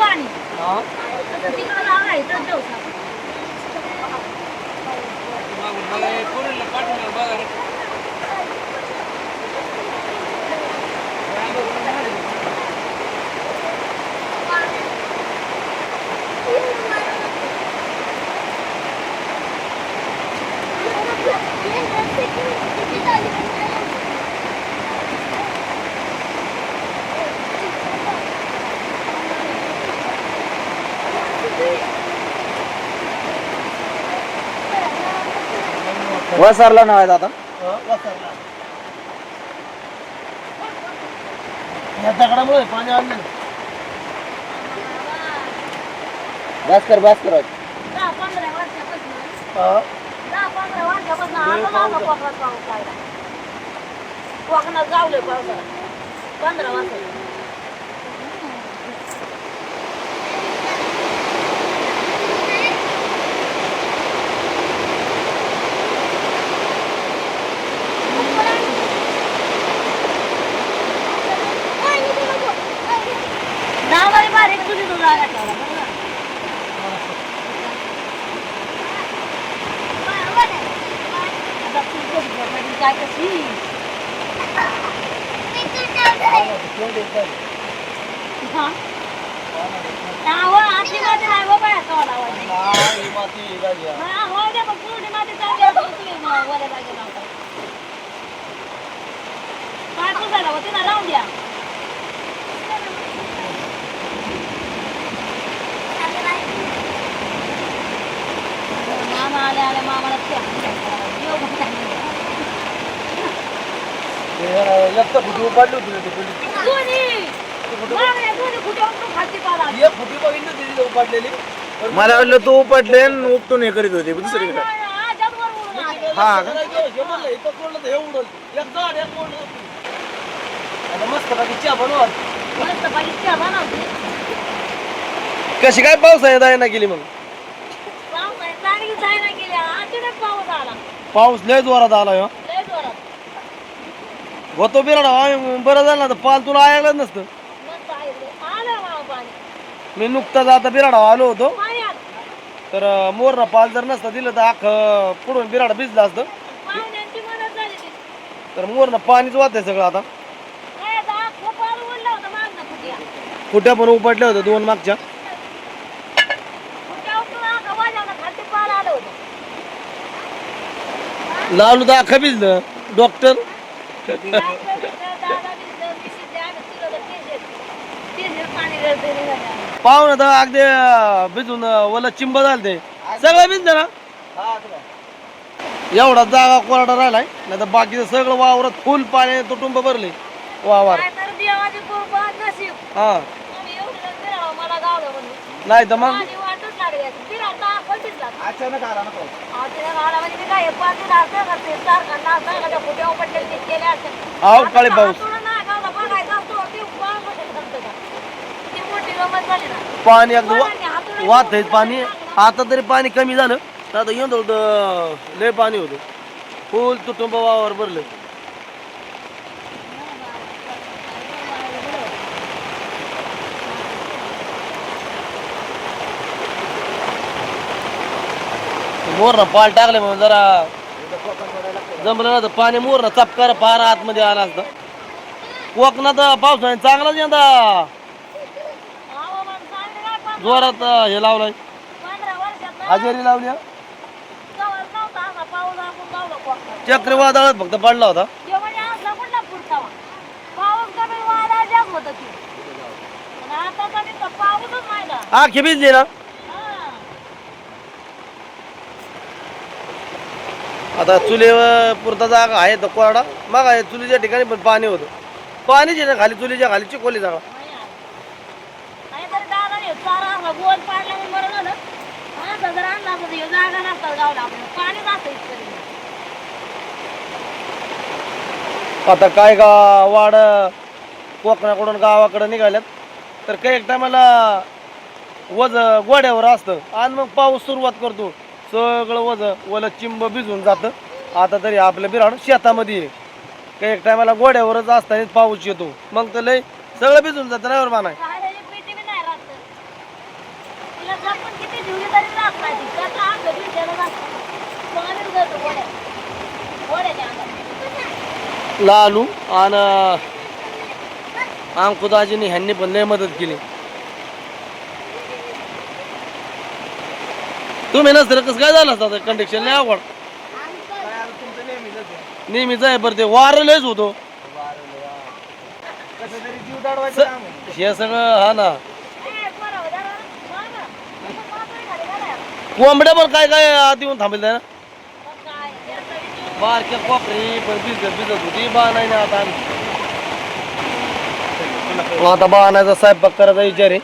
爸你，啊？你刚刚来这就啥？我我我，过来了，把你们把那。वसरला नाव आहे आता या दगडामुळे पाणी आणलं. भास्कर भास्कर. दहा पंधरा वर्षापासून. हा. दहा पंधरा वर्षापासून आता माझा कोकणात पाऊस लागला कोकणात जावले पंधरा नावारी बारीक तुझी तुझा जागा ठेवला बरं का? आता तू कशी बोलणार? काय कशी हा नाव आपली माती नाही हो बाया तोंड आवाज नाही, ही माती झाली आहे. हा हो दे मग पुढे माती चांगली असते तुम्ही मग वऱ्या जागी लावता काय पुसायला होती ना लावून द्या मामा आले आले मामाला फुटी उपाडली होती ना ती फुटी होती तिथे उपाडलेली. मला वाटलं तू उपटले आणि उपटून हे करीत होते दुसरीकडे. हा का? मस्त चहा बनवा. कशी काय पाऊस आहे दाय ना गेली मग पाऊस लय जोरात आला हो. होतो बिराड आम्ही बरं झालं ना तर पाल तुला ऐकलं नसतं मस्त आहे ते. आलं बाबा पाणी. मी नुकताच आता बिराड आलो होतो. तर मोरनं पाल जर नसतं दिलं तर अख्खं पुढून बिराड भिजलं असतं. तर मोरनं पाणीच वाहतंय सगळं आता फुट्या. पण उपटल्या होत्या दोन मागच्या. लावलं तर अख्खं भिजलं डॉक्टर काय करू, दादा भिजलं, मी शिजले, आम्ही तिघं तर तिघेच. तिघेच पाणी गळतंय पाहुणं तर अगदी भिजून ओला चिंब झालं ते. सगळं भिजलं ना? एवढा जागा कोरडा राहिलाय नाही तर बाकीचं सगळं वावरात फुल पाणी तुटुंब भरले. वावर. हा. नाही तर मग? पाणी वाटच पाणी अगदी वाहत आहे पाणी. आता तरी पाणी कमी झालं. तर आता येऊन होतं लय पाणी होतं. फुल तुटुंब वावर भरलं. मोरनं पाल टाकले म्हणून जरा जमलं ना तर पाणी मोरनं चपकार फार आतमध्ये आला असतं. कोकणात पावसाने चांगलाच यंदा. जोरात हे लावलाय. पंधरा वर्षात ना हजेरी लावली हा. गावात नव्हता असा पाऊस आपण गावला कोकणात. चक्रीवादळात फक्त पडला होता. ते म्हणजे असला कुठला पुढचा पाऊस कमी वारा जास्त होतं की आणि आता कमी तर पाऊसच नाही ना. आखी भिजली ना. हा. आता चुलीवर पुरता जागा आहे तर कोरडा. मग आहे चुलीच्या ठिकाणी पण पाणी होतं. पाणीच आहे ना खाली चुलीच्या खाली चिकोली जागा नाही आलं. नाहीतर दादाने चारा गोल पाडला म्हणून बरं झालं. असं जर आणला ह्यो जागा नसता गावला. पाणीच असतं इथपर्यंत. आता काय गा वाड कोकणाकडून गावाकडं निघाल्यात तर काही एक टायमाला वज गोड्यावर असतं आणि मग पाऊस सुरुवात करतो सगळं वज वलं चिंब भिजून जातं आता तरी आपलं बिराड शेतामध्ये आहे काही एक टायमाला गोड्यावरच असताना पाऊस येतो मग तर लय सगळं भिजून जातं नाही बरं नाही खायला पेटी बी नाही राहत तिला जपून किती नाही पाणीच गळतं गोड्या. गोड्याच्या अंगात लालू आणि अंकुदाजीने ह्यांनी पण लय मदत केली. तुम्ही नसतं कसं काय झालं असतं कंडिक्शन लय आवड नेहमीच आहे. बरं ते. वार लयच होतो. कसं तरी जीव दाडवायचं काम आहे. हे सगळं हा ना ए, पोरं, जरा मागं. आपण मागं खाली घालाय. कोंबड्या पण काय काय आत येऊन थांबेल ना बारक्या कोपरी पण भिजत भिजत होती बा नाही ना आता आम्ही. आता बाणाचा स्वयंपाक करायचा विचार आहे.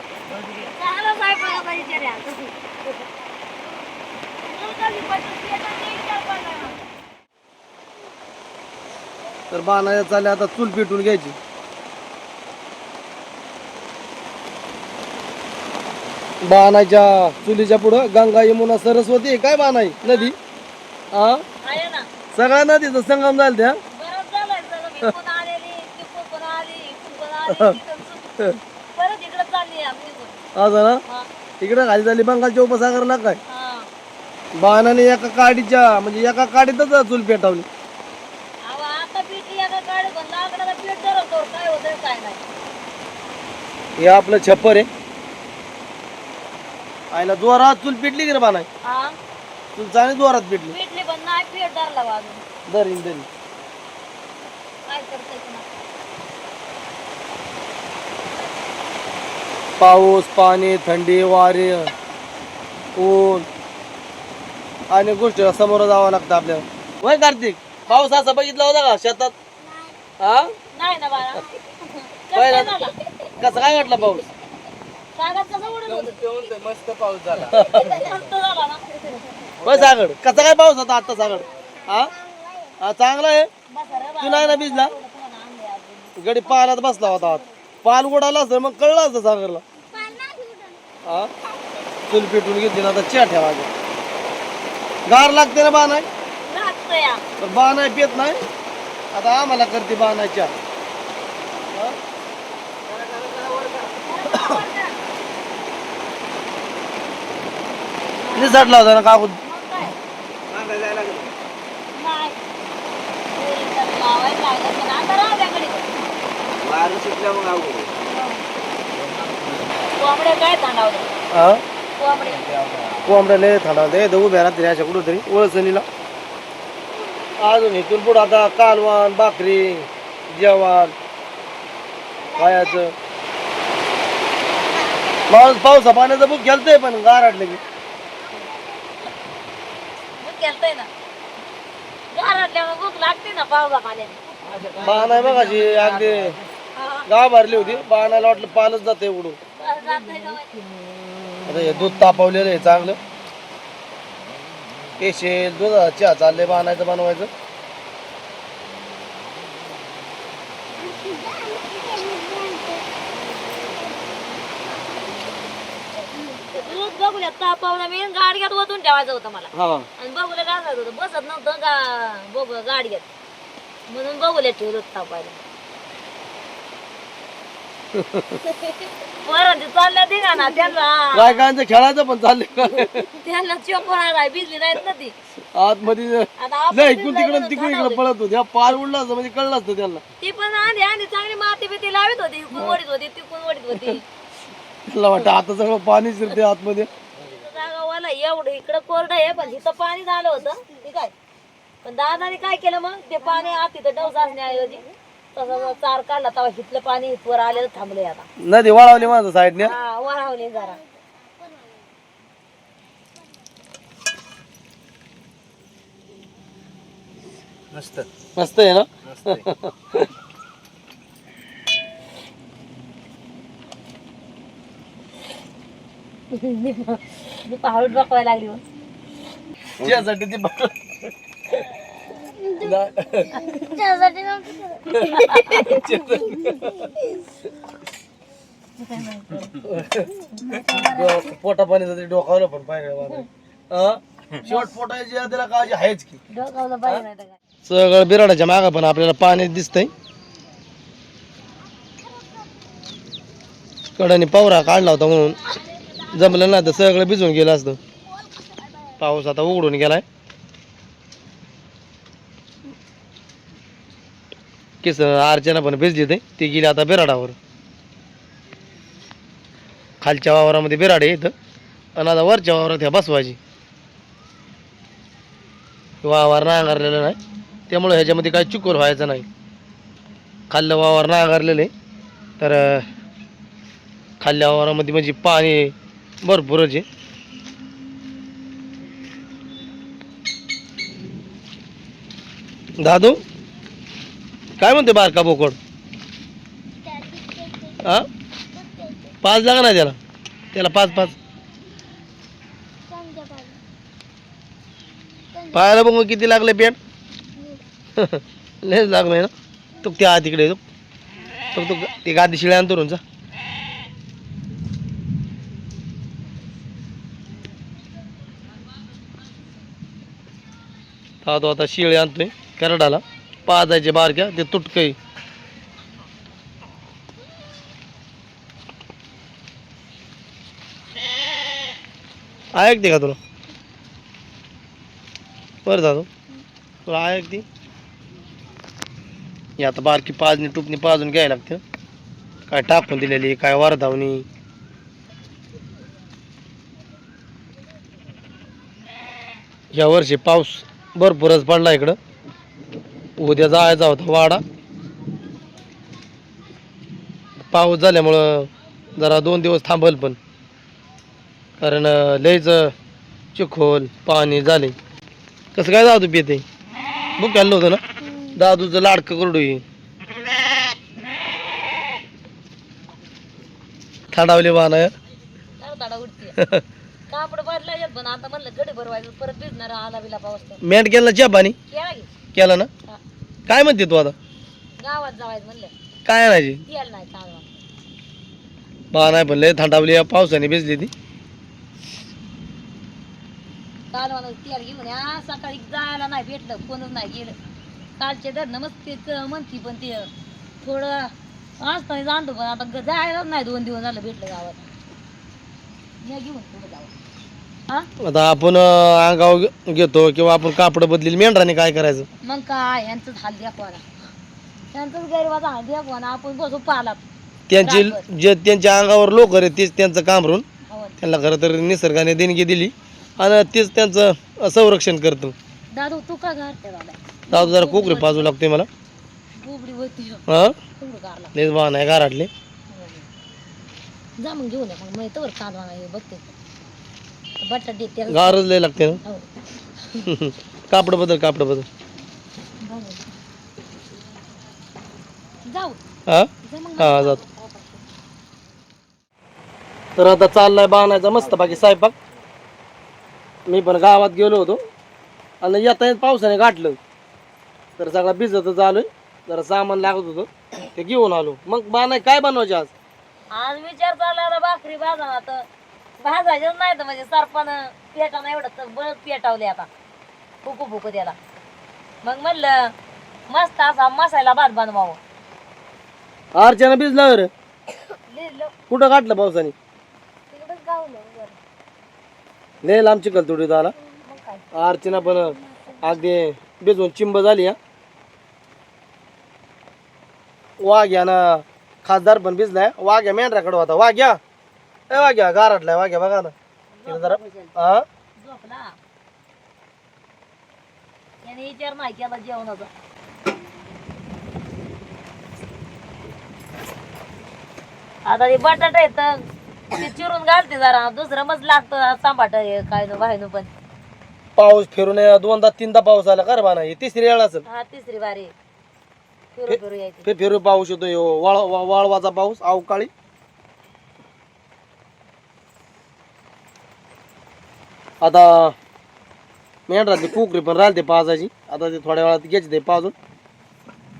तर बाणाच्या चालले आता चूल पेटून घ्यायची बाणाच्या चुलीच्या पुढं गंगा यमुना सरस्वती आहे. काय बाणाई नदी? हा आहे ना. सगळ्या नदीचं संगम झालं त्या? बरंच झालंय सगळं. मी पण आलेली, ती पण आली, तू पण आली, तिथं सु- परत इकडं चालली आम्ही पण. असं ना हा, इकडे खाली झाली बंगालच्या उपसागरला काय? हा. बाणाने एका काडीच्या म्हणजे एका काडीतच चूल पेटवली. अहो, आता पेटी एका गाडी पण लाकडाला पेट धरवतो काय होतंय काय नाही. हे आपलं छप्पर आहे. आईला जोरात चूल पेटली की रे हा? चूल चांगली जोरात पेटली. पेटली पण नाही पेट धरला बा अजून. दरीन दरी काय करताय पुन्हा? पाऊस पाणी थंडी वारे ऊन. आणि गोष्टी समोर जावं लागतं आपल्याला. वय कार्तिक? पाऊस असा बघितला होता का शेतात? हा? नाही ना बाळा. कसं काय झाला? कसं काय वाटलं पाऊस? मस्त पाऊस झाला. मस्त झाला ना. होय सागड कसा काय पाऊस होता आता सागड हा? हा चांगला आहे. बसा रे तू नाही ना भिजला. गडी पाण्यात बसला होता आत. पाल उडाला असतं मग कळलं असतं सागरला. हा? चूल पेटून घेतली ना आता च्या ठेवायचा गार लागते ना बाण आहे? लागतंय या. तर बाण आहे पेत नाही. आता आम्हाला करते बाणाच्या निसटला होता ना काकू मग काय नांदायला जायला लागलं. नाही ते तर लावायला लागलं पण आता राहू द्या कडे. वारं सुटलं मग ना काकू कोंबड्या काय हा? कोंबड्या लय थंडा होते दऊ उभ्या राहते अशा कुठं तरी ओळसणीला अजून इथून पुढं आता कालवान भाकरी जेवण पायाचं माणूस पावसा पाण्याचं बुक घ्यालतंय पण गाराटलं की. भूक गेलतंय ना. घरातल्या भूक लागते ना पावसा पाण्याने. बाण आहे बघा अशी अगदी. गाव भरली होती. बाणाला वाटलं पालच जाते उडून. जात नाही गं. आता हे दूध तापवलेलं आहे चांगलं. पेशेल दूध चहा चाललंय बाणायचं बनवायचं. बघूया तापवलं मी गाडग्यात ओतून ठेवायचं होतं मला. हा. आणि बघूला टाकायचं होतं बसत नव्हतं गा बघ गाडग्यात म्हणून बघूला ठेवलं होतं तापायला बरं ते चालल्या दिगा ना त्यांना खेळायचं पण त्यांना चोपणार आहे भिजली नाहीत ना ती. आतमध्ये आता आपण नाही इकडून भिजलं तिकडून तर तिकडे झाडावर. इकडे पळत होते. हा पार उडला असतं म्हणजे कळलं असतं त्यांना. ती पण आधी आधी चांगली माती बिती लावित होती इकडून वडीत होती तिकडून वडीत होती. त्याला वाटतं? आता सगळं पाणी शिरते आतमध्ये. तिथं जागा वाला एवढं इकडं कोरडं आहे पण इथं पाणी झालं होतं. ठीक आहे? पण दादाने काय केलं मग? ते पाणी आत तिथं डव साचण्याऐवजी तसं चार काढला तेव्हा हिथलं पाणी इथवर आलेलं थांबले आता. नदी वळवली माझं साईडने. हा वळवले जरा. मस्त. मस्त आहे ना मस्त आहे. मी बघवायला लागली हो. त्यासाठी ती बघ- पोटा डोकावलं पण पाहिजे शेवट पोटाची त्याला काळजी आहेच की. डोकावलं पाहिजे नाही तर काय. सगळं बिराडाच्या मागं पण आपल्याला पाणी दिसतंय. कडाने पावरा काढला होता म्हणून. जमलं ना तर सगळं भिजून गेलं असतं. पाऊस आता उघडून गेलाय. किस अर्चना पण भिजली ते ती गेली आता बिराडावर. खालच्या वावरामध्ये बिराड आहे आणि आता वरच्या वावरात ह्या बसवायची. वावर नांगरलेलं नाही. त्यामुळे ह्याच्यामध्ये काही चुकूर व्हायचं नाही. खाल्लं वावर नांगरलेलं आहे. तर खाल्ल्या वावरामध्ये म्हणजे पाणी भरपूरच आहे. दादू काय म्हणते बारका बोकड? हा? पाच लागा ना त्याला? त्याला पाच पाच. पाहायला बघू किती लागले पेट लयच लागलंय ना. तो त्या तिकडे तो तो ते गादी शिळ्या आणतो जा हा तो आता शिळे आणतोय करडाला. पाजायचे बारक्या ते तुटकई ऐकते का तुला? बरं जातो तुला ऐकते? ही आता बारकी पाजणी टुपणी पाजून घ्यायला लागते. काय टाकून दिलेली काय वरधावणी या वर्षी पाऊस भरपूरच पडला इकडं. उद्या जायचा होता वाडा. पाऊस झाल्यामुळं जरा दोन दिवस थांबल पण. कारण लयच चिखोल पाणी झाले. कसं काय दादू पिते बुक आणलं होतं ना? दादूचं लाडकं करडू थंडावले वाहन कापड पण आता म्हणलं गडी भरवायचं परत भिजणार आला बिला पाऊस तर. मेंट केला चहा पाणी केला की. केला ना? हा. काय म्हणते तू आता? गावात जावायचं म्हणलं. काय आणायची? नाही बा नाही पण लय थंडावली या पावसाने भिजली ती. तेल घेऊन या. सकाळी जायला नाही भेटलं कोणच नाही गेलं कालचे धरण मग ते क- म्हणती पण ते थोडं असताना जाणतो पण आता ग- जायलाच नाही दोन दिवस झालं भेटलं गावात. या घेऊन पुढे जावं. हा? आता आपण अं, अंगावर घे- घेतो किंवा आपण कापड बदलील मेंढराने काय करायचं? मग काय यांचंच हाल दाखवाना त्यांचंच गरीबाचा हाल दाखवाना आपण बसू पालात. त्यांची जे त्यांच्या अंगावर लोक आहेत तेच त्यांचं काम राहून हो. त्यांना खरं तर निसर्गाने देणगी दिली आणि तेच त्यांचं अं, संरक्षण करतं. दादू तू का दादू जरा कोकरी पाजू लागते मला. बुबडी होती. हा? तेवढं गारला. बा नाही गाराटले जा मग घेऊन ये मग मी तवर कांदा हे बघते. बटाट गारच लय लागते ना? हो. कापड बदल कापड बदल. जाऊ. हा? हा जातो. तर आता चाललाय बाणायचा मस्त बाकी स्वयंपाक. मी पण गावात गेलो होतो. आणि येता येत पावसाने गाठलं. तर सगळा भिजतच आलोय जरा सामान लागत होतं. ते घेऊन आलो. मग बाणाय काय बनवायचे आज? आज विचार चालला आता भाकरी भाजा तर भाजायचंच नाही तर म्हणजे सरपानं पेटानं एवढं तर बळच पेटावले आता. फुकू फुकू त्याला. मग म्हणलं मस्त असा मसाला भात बनवावं. अर्चना भिजला रे. लिहिलं कुठं गाठलं पावसाने? तिकडंच गावलं बरं. लय आला. मग काय? अर्चना पण अगदी भिजून चिंब झाली हा. वाघ्या ना खासदार पण भिजलाय. वाघ्या मेंढराकडे होता. वाघ्या! ए वाघ्या गारटलाय वाघ्या बघा ना. इथं जरा. हा? झोपला. त्याने विचार नाही केला जेवणाचा. आता ते बटाटा येत. ते चिरून घालते जरा. दुसरं मज लागतं. सांभाट हे काय न वाहिनू पण. पाऊस फिरून या. दोनदा तीनदा पाऊस आला. कर बाना ही तिसरी वेळ असेल. हा तिसरी बारी फिरू फिरू यायची. फे फिरू पाऊस येतो ह्यो वाळ वा- वाळवाचा पाऊस. अवकाळी आता मेंढरातली पोकरी पण राहिली ते पाजायची आता ते थोड्या वेळात घ्यायची ते पाजून.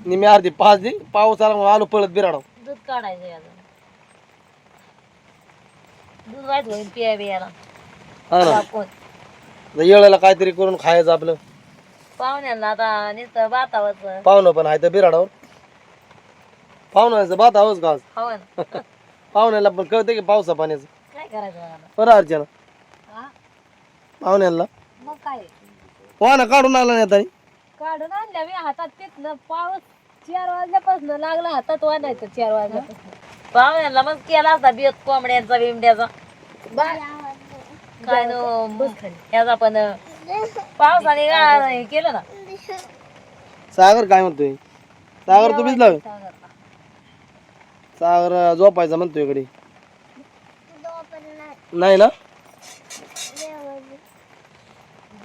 निम्मी अर्धी पाच दे पाऊस आला म्हणून आलो पळत बिराडाव दूध काढायचं दूध व्हायचं होईल पिया बियाला हा ना. टाकून आता येळेला काहीतरी करून खायचं आपलं. पाहुण्यांना आता नुसतं भातावरच. पाहुणं पण आहे तर बिराडावर. पाहुण्याचं भात हवंच का आज? हवं ना. पाहुण्याला पण कळतं की पावसा पाण्याचं काय करायचं मला बरं अर्चना? पाहुण्याला मग काय? वाहनं काढून आला नाही आता. काढून आणल्या मी हातात तिथनं. पाऊस चार वाजल्यापासून लागला हातात वाढायचं चार वाजल्यापासून. पाहुण्याला मग केला असता बियत कोंबड्यांचा बिमड्याचा काय नो याचा पण पावसाने गा- हे केलं ना. सागर काय म्हणतोय? सागर तू भिजला होय? सागर अं, झोपायचा म्हणतोय इकडे. नाही ना?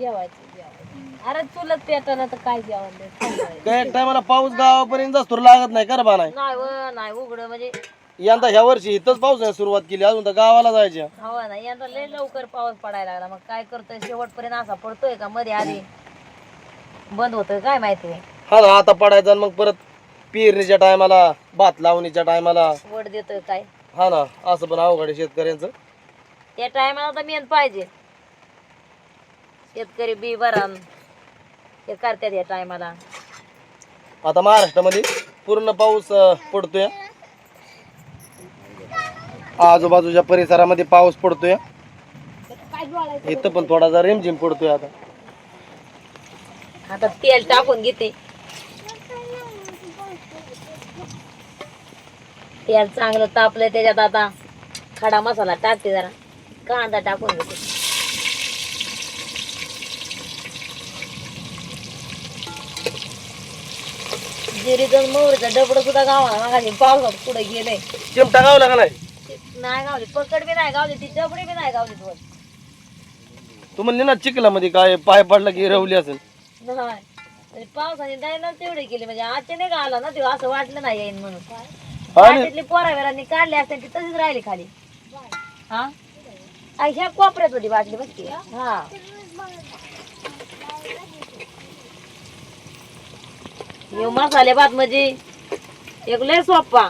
जेवायचं जेवायचं. अरे तुला पेटाना तर काय जेवण द्यायचं? काय टायमाला पाऊस गावापर्यंत जास्त लागत नाही कर बा नाही व नाही उघड म्हणजे यंदा ह्या वर्षी इथंच पावसाने सुरुवात केली अजून तर गावाला जायच्या हवा ना यंदा लय लवकर पाऊस पडायला लागला. मग काय करतोय? शेवटपर्यंत असा पडतोय का? मध्ये आधी बंद होतोय काय माहिती? हा ना आता पडायचा आणि मग परत पेरणीच्या टायमाला भात लावणीच्या टायमाला. वड देतोय काय? हा ना असं पण अवघड आहे शेतकऱ्यांचं. त्या टायमाला तर मेन पाहिजे. शेतकरी बी बरा हे करतात या टायमाला. आता महाराष्ट्रामध्ये पूर्ण पाऊस अं, पडतोय. आजूबाजूच्या परिसरामध्ये पाऊस पडतोय. इथं पण थोडासा रिमझिम पडतोय आता. आता तेल टाकून घेते. तेल चांगलं तापलंय त्याच्यात आता. खडा मसाला टाकते जरा. कांदा टाकून घेते. जिरीचं मोहरीचं डबड सुद्धा गावाला मागाशी पावसात पुढे गेलंय चिमटा गावला का नाही? नाही गावली पकड बी नाही गावली ती डबडी बी नाही गावली वर तू म्हणली ना चिखलामध्ये काय पाय पडला की रवली असेल. नाही. म्हणजे पावसाने द्यायला तेवढी केली म्हणजे अचानक आला ना तेव्हा असं वाटलं नाही येईन म्हणून. आणि? तिथली पोरावेरांनी काढली असते ती तशीच राहिली खाली. हा? आ, ह्या कोपऱ्यात होती बाटली बघ की? हा. ह्यो मसाले भात म्हणजे. एक लय सोप्पा.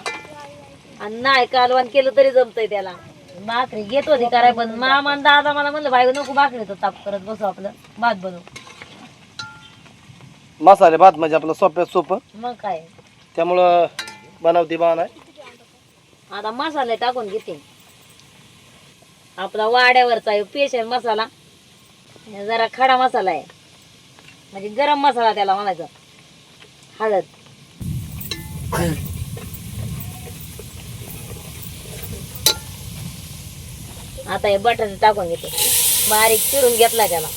आणि नाही कालवण केलं तरी जमतंय त्याला. भाकरी घेत होती कराय पण मामा आणि दादा मला म्हणलं भाई नको भाकरीचं ताप करत बसू आपलं. भात बनवू. मसाले भात म्हणजे आपलं सोप्यात सोपं. मग काय? त्यामुळं बनवती बाण आहे आता मसाले टाकून घेते. आपला वाड्यावरचा स्पेशल मसाला. हे जरा खडा मसाला आहे. म्हणजे गरम मसाला त्याला म्हणायचं. हळद. आता हे बटाटे टाकून घेते. बारीक चिरून घेतला त्याला.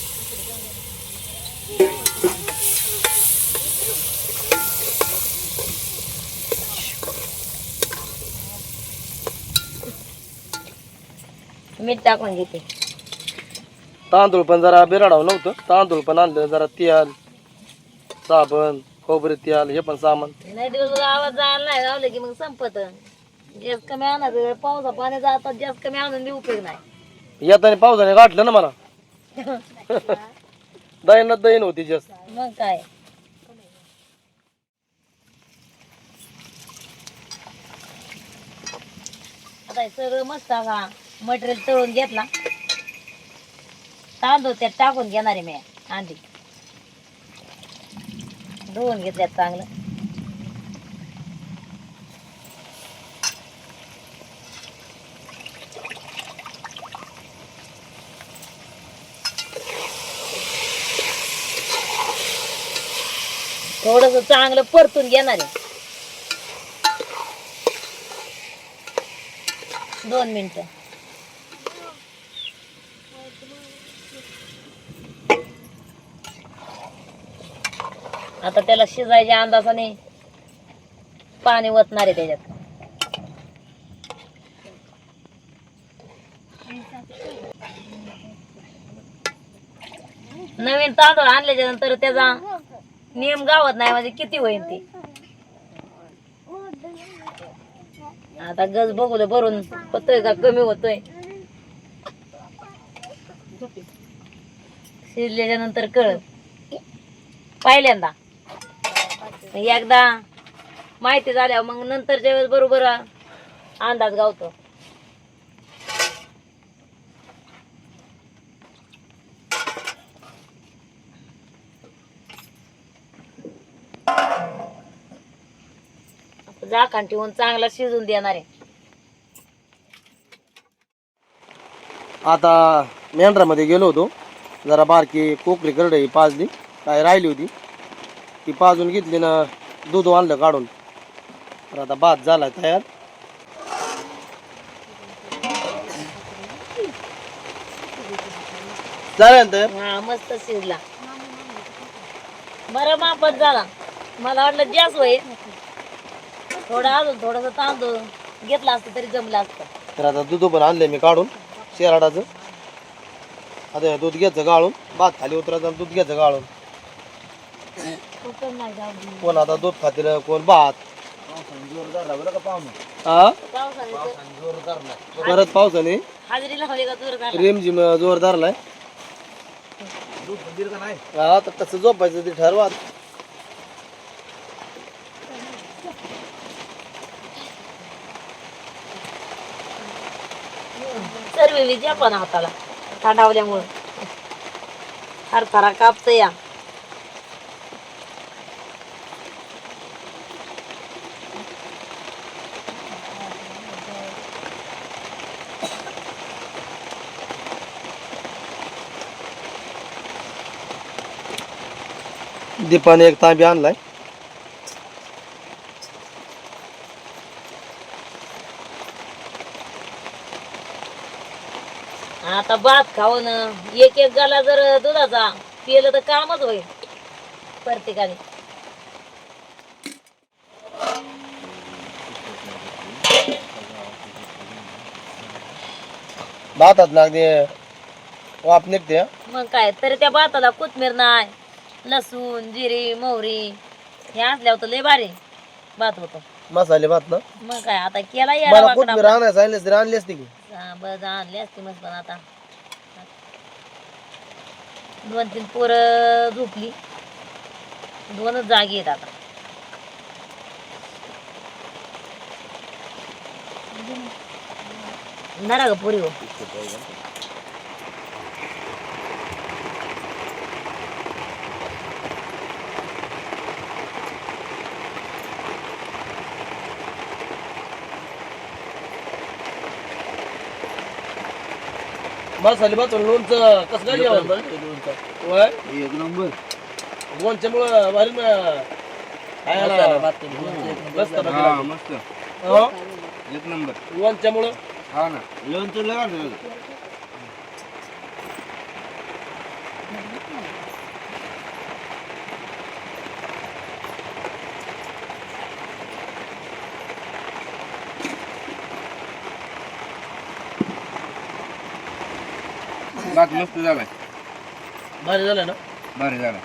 मीठ टाकून घेते. तांदूळ पण जरा बिराडावं नव्हतं. तांदूळ पण आणलं जरा तेल साबण. खोबरे तेल हे पण सामान. नाही दिवस गावात जायला नाही गावलं की मग संपत. जास्त कमी आणायचं पावसा पाणी जातात जास्त कमी आणून बी उपयोग नाही. येताना पावसाने गाठलं ना मला. दहीन दहीन होती जास्त. मग काय? आता हे सगळं मस्त असा मटेरियल तळून घेतला. तांदूळ त्यात टाकून घेणार आहे मी आधी धुवून घेतल्यात चांगलं. थोडस चांगलं परतून घेणार आहे. दोन मिनिटं. आता त्याला शिजायच्या अंदाजाने पाणी ओतणार आहे त्याच्यात. नवीन तांदूळ आणल्याच्या नंतर त्याचा नियम गावत नाही म्हणजे किती होईल ते? आता गज बघू भरून होतोय का कमी होतोय. शिजल्याच्या नंतर कळ पहिल्यांदा. एकदा माहिती झाल्यावर मग नंतरच्या वेळेस बरोबर अंदाज गावतो. झाकण ठेवून चांगला शिजून देणार आहे. आता मेंढरामध्ये गेलो होतो. जरा बारकी कोकरी करडई पाजली. काय राहिली होती? ती पाजून घेतली ना दूध आणलं काढून. तर आता भात झाला तयार. झालं तर हा मस्त शिजला. बरं मापत झाला. मला वाटलं जास्त होईल. थोडं अजून थोडस तांदूळ घेतला असतं तरी जमलं असतं. तर आता दूध पण आणले मी काढून शेराडाचं. आता हे दूध घ्यायचं गाळून. भात खाली उतरायचं आणि दूध घ्यायचं गाळून. कोण आता दूध खातील कोण भात? हा पावसाने परत पावसाने? हाजरी लावली का दूर झाला रिमझिम हा तर झोपायचं ते ठरवा. सर्व विजय पण हाताला थंडावल्यामुळं. थरथरा कापत या. दीपाने एक तांबी आणलाय. आता भात खाऊन एक एक गाला जर दुधाचा पिलं तर कामच होईल. प्रत्येकाने. भातात ना अगदी वाप निघते. मग काय तरी त्या भाताला कोथमीर नाही. लसूण जिरी मोहरी हे असल्यावर तर लय भारी भात होतो. मसाले भात ना? मग काय आता केला याला मला वाकडा कोथमीर तरी आणली असती की? हा, बस आणली असती मस्त पण आता. दोन तीन पोरं झोपली. दोनच जागी आहेत आता. नरा ग पोरी हो. मसाले भात लोणचं कसं काय जेवण वय एक नंबर. लोणच्यामुळं भारी म- खायला मस्त हा मस्त हो एक नंबर. लोणच्यामुळं? हा ना. लोणचं लगा भात मस्त झालाय. भारी झालं ना? भारी झाला